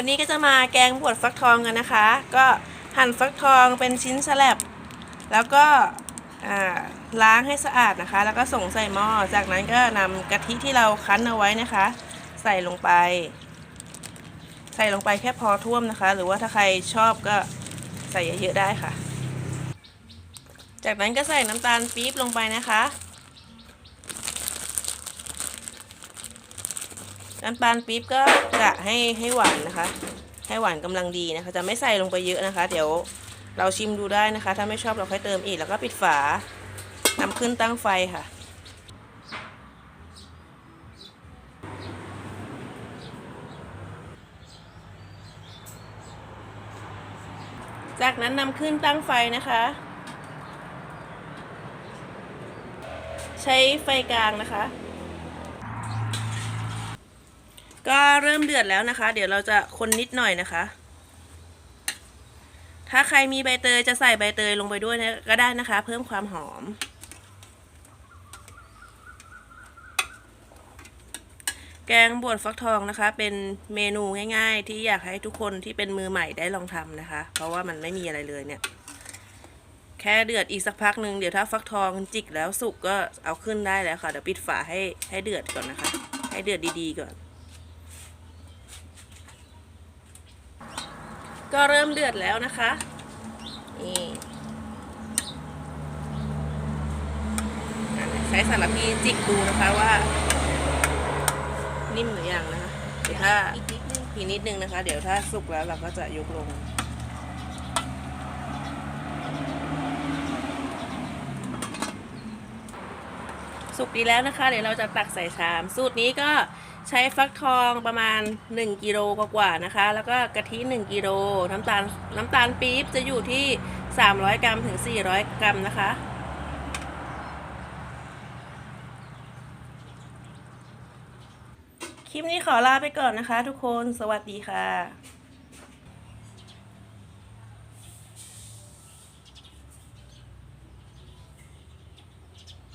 วันนี้ก็จะมาแกงบวชฟักทองกันนะคะ ก็หั่นฟักทองเป็นชิ้นสลับ แล้วก็ล้างให้สะอาดนะคะ แล้วก็ส่งใส่หม้อ จากนั้นก็นำกะทิที่เราคั้นเอาไว้นะคะ ใส่ลงไป ใส่ลงไปแค่พอท่วมนะคะ หรือว่าถ้าใครชอบก็ใส่เยอะๆได้ค่ะ จากนั้นก็ใส่น้ำตาลปี๊บลงไปนะคะ น้ำตาลปี๊บก็กะให้ให้หวานนะคะ ให้หวานกำลังดีนะคะ จะไม่ใส่ลงไปเยอะนะคะ เดี๋ยวเราชิมดูได้นะคะ ถ้าไม่ชอบเราค่อยเติมอีกแล้วก็ปิดฝานำขึ้นตั้งไฟค่ะ จากนั้นนำขึ้นตั้งไฟนะคะ ใช้ไฟกลางนะคะ ก็เริ่มเดือดแล้วนะคะ เดี๋ยวเราจะคนนิดหน่อยนะคะ ถ้าใครมีใบเตยจะใส่ใบเตยลงไปด้วยนะก็ได้นะคะ เพิ่มความหอม แกงบวชฟักทองนะคะ เป็นเมนูง่าย ๆ ที่อยากให้ทุกคนที่เป็นมือใหม่ได้ลองทำนะคะ เพราะว่ามันไม่มีอะไรเลยเนี่ย แค่เดือดอีกสักพักหนึ่งเดี๋ยวถ้าฟักทองจิกแล้วสุกก็เอาขึ้นได้แล้วค่ะเดี๋ยวปิดฝาให้ให้เดือดก่อนนะคะ ให้เดือดดีๆก่อน ก็เริ่มเดือดแล้วนะคะนี่ใช้สารพีจิกดูนะคะว่า นิ่มหรือยังนะคะเดี๋ยวถ้าอีกนิดนึงอีกนิดนึงนะคะ เดี๋ยวถ้าสุกแล้วเราก็จะยกลง สุกดีแล้วนะคะ เดี๋ยวเราจะตักใส่ชาม สูตรนี้ก็ใช้ฟักทองประมาณ 1กิโลกว่าๆนะคะ แล้วก็กะทิ 1กิโลน้ำตาลน้ำตาลปี๊บจะอยู่ที่ 300 กรัมถึง 400 กรัมนะคะ คลิปนี้ขอลาไปก่อนนะคะทุกคนสวัสดีค่ะ